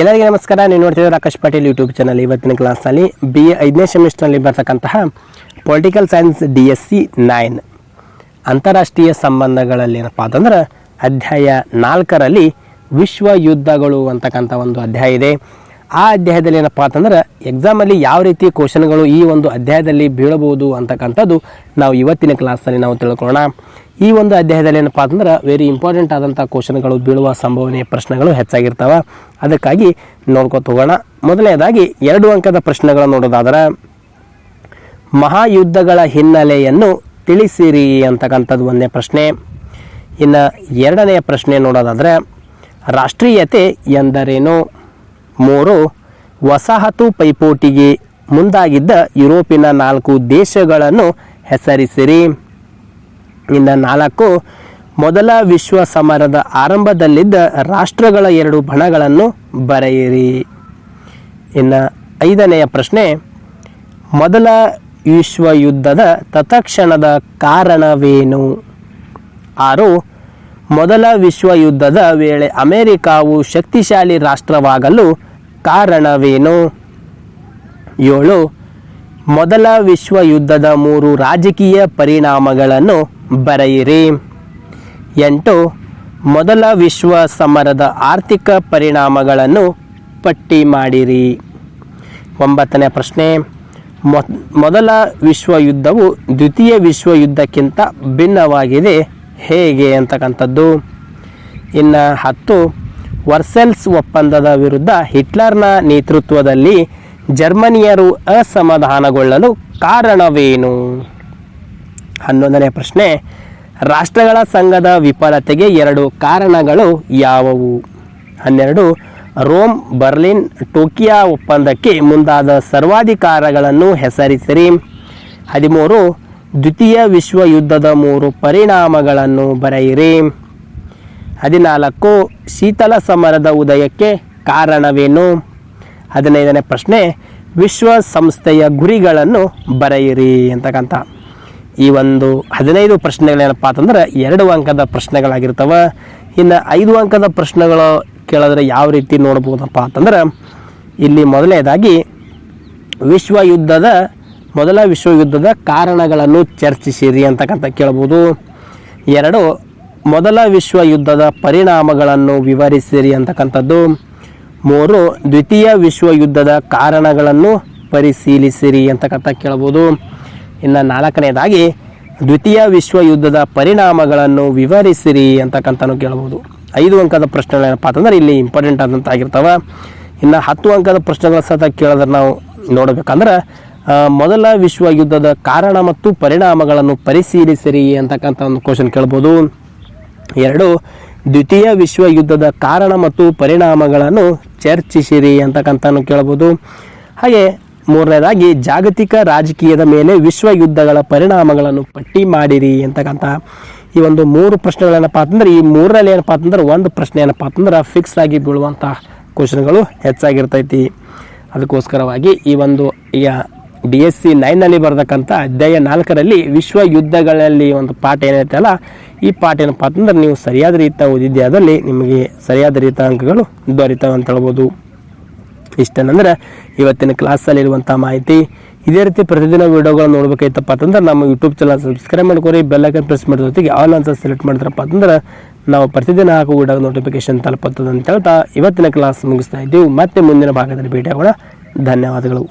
ಎಲ್ಲರಿಗೂ ನಮಸ್ಕಾರ. ನೀವು ನೋಡ್ತಿದ್ದೀರಾ ಆಕಾಶ್ ಪಾಟೀಲ್ ಯೂಟ್ಯೂಬ್ ಚಾನಲ್ ಇವತ್ತಿನ ಕ್ಲಾಸಲ್ಲಿ ಬಿ ಎ ಐದನೇ ಸೆಮಿಸ್ಟರ್ನಲ್ಲಿ ಬರ್ತಕ್ಕಂತಹ political science D S C nine ಅಂತಾರಾಷ್ಟ್ರೀಯ ಸಂಬಂಧಗಳಲ್ಲಿ ಏನಪ್ಪ ಅಂತಂದ್ರೆ ಅಧ್ಯಾಯ ನಾಲ್ಕರಲ್ಲಿ ವಿಶ್ವ ಯುದ್ಧಗಳು ಅಂತಕ್ಕಂಥ ಒಂದು ಅಧ್ಯಾಯ ಇದೆ. ಆ ಅಧ್ಯಾಯದಲ್ಲಿ ಏನಪ್ಪ ಅಂತಂದ್ರೆ ಎಕ್ಸಾಮಲ್ಲಿ ಯಾವ ರೀತಿ ಕ್ವಶನ್ಗಳು ಈ ಒಂದು ಅಧ್ಯಾಯದಲ್ಲಿ ಬೀಳಬಹುದು ಅಂತಕ್ಕಂಥದ್ದು ನಾವು ಇವತ್ತಿನ ಕ್ಲಾಸಲ್ಲಿ ನಾವು ತಿಳ್ಕೊಳ್ಳೋಣ. ಈ ಒಂದು ಅಧ್ಯಾಯದಲ್ಲಿ ಏನಪ್ಪ ಅಂತಂದ್ರೆ ವೆರಿ ಇಂಪಾರ್ಟೆಂಟ್ ಆದಂಥ ಕ್ವಶನ್ಗಳು ಬೀಳುವ ಸಂಭವನೀಯ ಪ್ರಶ್ನೆಗಳು ಹೆಚ್ಚಾಗಿರ್ತವೆ. ಅದಕ್ಕಾಗಿ ನೋಡ್ಕೊತ ಹೋಗೋಣ. ಮೊದಲನೇದಾಗಿ ಎರಡು ಅಂಕದ ಪ್ರಶ್ನೆಗಳನ್ನು ನೋಡೋದಾದ್ರೆ, ಮಹಾಯುದ್ಧಗಳ ಹಿನ್ನೆಲೆಯನ್ನು ತಿಳಿಸಿರಿ ಅಂತಕ್ಕಂಥದ್ದು ಒಂದನೇ ಪ್ರಶ್ನೆ. ಇನ್ನು ಎರಡನೆಯ ಪ್ರಶ್ನೆ ನೋಡೋದಾದರೆ, ರಾಷ್ಟ್ರೀಯತೆ ಎಂದರೇನು? ಮೂರು ವಸಾಹತು ಪೈಪೋಟಿಗೆ ಮುಂದಾಗಿದ್ದ ಯುರೋಪಿನ ನಾಲ್ಕು ದೇಶಗಳನ್ನು ಹೆಸರಿಸಿರಿ. ಇನ್ನು ನಾಲ್ಕು, ಮೊದಲ ವಿಶ್ವ ಸಮರದ ಆರಂಭದಲ್ಲಿದ್ದ ರಾಷ್ಟ್ರಗಳ ಎರಡು ಬಣಗಳನ್ನು ಬರೆಯಿರಿ. ಇನ್ನು ಐದನೆಯ ಪ್ರಶ್ನೆ, ಮೊದಲ ವಿಶ್ವ ಯುದ್ಧದ ತತ್ಕ್ಷಣದ ಕಾರಣವೇನು? ಆರು, ಮೊದಲ ವಿಶ್ವ ಯುದ್ಧದ ವೇಳೆ ಅಮೆರಿಕಾವು ಶಕ್ತಿಶಾಲಿ ರಾಷ್ಟ್ರವಾಗಲು ಕಾರಣವೇನು? ಏಳು, ಮೊದಲ ವಿಶ್ವ ಯುದ್ಧದ ಮೂರು ರಾಜಕೀಯ ಪರಿಣಾಮಗಳನ್ನು ಬರೆಯಿರಿ. ಎಂಟು, ಮೊದಲ ವಿಶ್ವ ಸಮರದ ಆರ್ಥಿಕ ಪರಿಣಾಮಗಳನ್ನು ಪಟ್ಟಿ ಮಾಡಿರಿ. ಒಂಬತ್ತನೇ ಪ್ರಶ್ನೆ ಮೊದಲ ವಿಶ್ವ ಯುದ್ಧವು ದ್ವಿತೀಯ ವಿಶ್ವ ಯುದ್ಧಕ್ಕಿಂತ ಭಿನ್ನವಾಗಿದೆ. ಹೇಗೆ ಅಂತಕ್ಕಂಥದ್ದು? ಇನ್ನು ಹತ್ತು ವರ್ಸೆಲ್ಸ್ ಒಪ್ಪಂದದ ವಿರುದ್ಧ ಹಿಟ್ಲರ್ನ ನೇತೃತ್ವದಲ್ಲಿ ಜರ್ಮನಿಯರು ಅಸಮಾಧಾನಗೊಳ್ಳಲು ಕಾರಣವೇನು? ಹನ್ನೊಂದನೇ ಪ್ರಶ್ನೆ. ರಾಷ್ಟ್ರಗಳ ಸಂಘದ ವಿಫಲತೆಗೆ ಎರಡು ಕಾರಣಗಳು ಯಾವುವು? ಹನ್ನೆರಡು, ರೋಮ್, ಬರ್ಲಿನ್, ಟೋಕಿಯಾ ಒಪ್ಪಂದಕ್ಕೆ ಮುಂದಾದ ಸರ್ವಾಧಿಕಾರಗಳನ್ನು ಹೆಸರಿಸಿರಿ. ಹದಿಮೂರು, ದ್ವಿತೀಯ ವಿಶ್ವ ಯುದ್ಧದ ಮೂರು ಪರಿಣಾಮಗಳನ್ನು ಬರೆಯಿರಿ. ಹದಿನಾಲ್ಕು ಶೀತಲ ಸಮರದ ಉದಯಕ್ಕೆ ಕಾರಣವೇನು? ಹದಿನೈದನೇ ಪ್ರಶ್ನೆ, ವಿಶ್ವ ಸಂಸ್ಥೆಯ ಗುರಿಗಳನ್ನು ಬರೆಯಿರಿ ಅಂತಕ್ಕಂಥ. ಈ ಒಂದು ಹದಿನೈದು ಪ್ರಶ್ನೆಗಳೇನಪ್ಪ ಅಂತಂದ್ರೆ ಎರಡು ಅಂಕದ ಪ್ರಶ್ನೆಗಳಾಗಿರ್ತವೆ. ಇನ್ನು ಐದು ಅಂಕದ ಪ್ರಶ್ನೆಗಳು ಕೇಳಿದ್ರೆ ಯಾವ ರೀತಿ ನೋಡ್ಬೋದಪ್ಪ ಅಂತಂದ್ರೆ, ಇಲ್ಲಿ ಮೊದಲನೇದಾಗಿ ವಿಶ್ವ ಯುದ್ಧದ, ಮೊದಲ ವಿಶ್ವ ಯುದ್ಧದ ಕಾರಣಗಳನ್ನು ಚರ್ಚಿಸಿರಿ ಅಂತಕ್ಕಂಥ ಕೇಳ್ಬೋದು. ಎರಡು ಮೊದಲ ವಿಶ್ವ ಯುದ್ಧದ ಪರಿಣಾಮಗಳನ್ನು ವಿವರಿಸಿರಿ ಅಂತಕ್ಕಂಥದ್ದು. ಮೂರು, ದ್ವಿತೀಯ ವಿಶ್ವ ಯುದ್ಧದ ಕಾರಣಗಳನ್ನು ಪರಿಶೀಲಿಸಿರಿ ಅಂತಕ್ಕಂಥ ಕೇಳ್ಬೋದು. ಇನ್ನು ನಾಲ್ಕನೇದಾಗಿ, ದ್ವಿತೀಯ ವಿಶ್ವ ಯುದ್ಧದ ಪರಿಣಾಮಗಳನ್ನು ವಿವರಿಸಿರಿ ಅಂತಕ್ಕಂಥನೂ ಕೇಳ್ಬೋದು. ಐದು ಅಂಕದ ಪ್ರಶ್ನೆಗಳೇನಪ್ಪ ಅಂತಂದ್ರೆ ಇಲ್ಲಿ ಇಂಪಾರ್ಟೆಂಟ್ ಆದಂಥ ಆಗಿರ್ತವೆ. ಇನ್ನು ಹತ್ತು ಅಂಕದ ಪ್ರಶ್ನೆಗಳ ಸಹ ಕೇಳಿದ್ರೆ ನಾವು ನೋಡಬೇಕಂದ್ರೆ ಮೊದಲ ವಿಶ್ವ ಯುದ್ಧದ ಕಾರಣ ಮತ್ತು ಪರಿಣಾಮಗಳನ್ನು ಪರಿಶೀಲಿಸಿರಿ ಅಂತಕ್ಕಂಥ ಒಂದು ಕ್ವಶನ್ ಕೇಳ್ಬೋದು. ಎರಡು, ದ್ವಿತೀಯ ವಿಶ್ವ ಯುದ್ಧದ ಕಾರಣ ಮತ್ತು ಪರಿಣಾಮಗಳನ್ನು ಚರ್ಚಿಸಿರಿ ಅಂತಕ್ಕಂಥ ಕೇಳ್ಬೋದು. ಹಾಗೆ ಮೂರನೇದಾಗಿ, ಜಾಗತಿಕ ರಾಜಕೀಯದ ಮೇಲೆ ವಿಶ್ವ ಯುದ್ಧಗಳ ಪರಿಣಾಮಗಳನ್ನು ಪಟ್ಟಿ ಮಾಡಿರಿ ಅಂತಕ್ಕಂಥ ಈ ಒಂದು ಮೂರು ಪ್ರಶ್ನೆಗಳೇನಪ್ಪ ಅಂತಂದ್ರೆ, ಈ ಮೂರರಲ್ಲಿ ಏನಪ್ಪ ಅಂತಂದ್ರೆ, ಒಂದು ಪ್ರಶ್ನೆ ಏನಪ್ಪ ಅಂತಂದ್ರೆ ಫಿಕ್ಸ್ ಆಗಿ ಬೀಳುವಂಥ ಕ್ವಶನ್ಗಳು ಹೆಚ್ಚಾಗಿರ್ತೈತಿ. ಅದಕ್ಕೋಸ್ಕರವಾಗಿ ಈ ಒಂದು ಈಗ ಡಿ ಎಸ್ ಸಿ ನೈನ್ನಲ್ಲಿ ಬರತಕ್ಕಂಥ ಅಧ್ಯಾಯ ನಾಲ್ಕರಲ್ಲಿ ವಿಶ್ವ ಯುದ್ಧಗಳಲ್ಲಿ ಒಂದು ಪಾಠ ಏನೈತಲ್ಲ ಈ ಪಾಠ ಏನಪ್ಪ ಅಂತಂದ್ರೆ ನೀವು ಸರಿಯಾದ ರೀತಿಯ ಓದಿದ್ದೆ ಅದರಲ್ಲಿ ನಿಮಗೆ ಸರಿಯಾದ ರೀತಿಯ ಅಂಕಗಳು ದೊರೀತವೆ ಅಂತ ಹೇಳ್ಬೋದು. ಇಷ್ಟೇನಂದ್ರೆ ಇವತ್ತಿನ ಕ್ಲಾಸಲ್ಲಿರುವಂಥ ಮಾಹಿತಿ. ಇದೇ ರೀತಿ ಪ್ರತಿದಿನ ವಿಡಿಯೋಗಳು ನೋಡ್ಬೇಕಾಯ್ತಪ್ಪ ಅಂತಂದ್ರೆ ನಮ್ಮ ಯೂಟ್ಯೂಬ್ ಚಾನಲ್ ಸಬ್ಸ್ಕ್ರೈಬ್ ಮಾಡ್ಕೊರಿ ಬೆಲ್ಲೈಕನ್ ಪ್ರೆಸ್ ಮಾಡಿದ ಜೊತೆಗೆ ಆಲ್ ಅಂತ ಸೆಲೆಕ್ಟ್ ಮಾಡಿದ್ರಪ್ಪ ಅಂತಂದ್ರೆ ನಾವು ಪ್ರತಿದಿನ ಹಾಕೋ ವಿಡಿಯೋ ನೋಟಿಫಿಕೇಶನ್ ತಲುಪುತ್ತದೆ ಅಂತ ಹೇಳ್ತಾ ಇವತ್ತಿನ ಕ್ಲಾಸ್ ಮುಗಿಸ್ತಾ ಇದ್ದೀವಿ. ಮತ್ತೆ ಮುಂದಿನ ಭಾಗದಲ್ಲಿ ಭೇಟಿಯಾಗೋಣ. ಧನ್ಯವಾದಗಳು.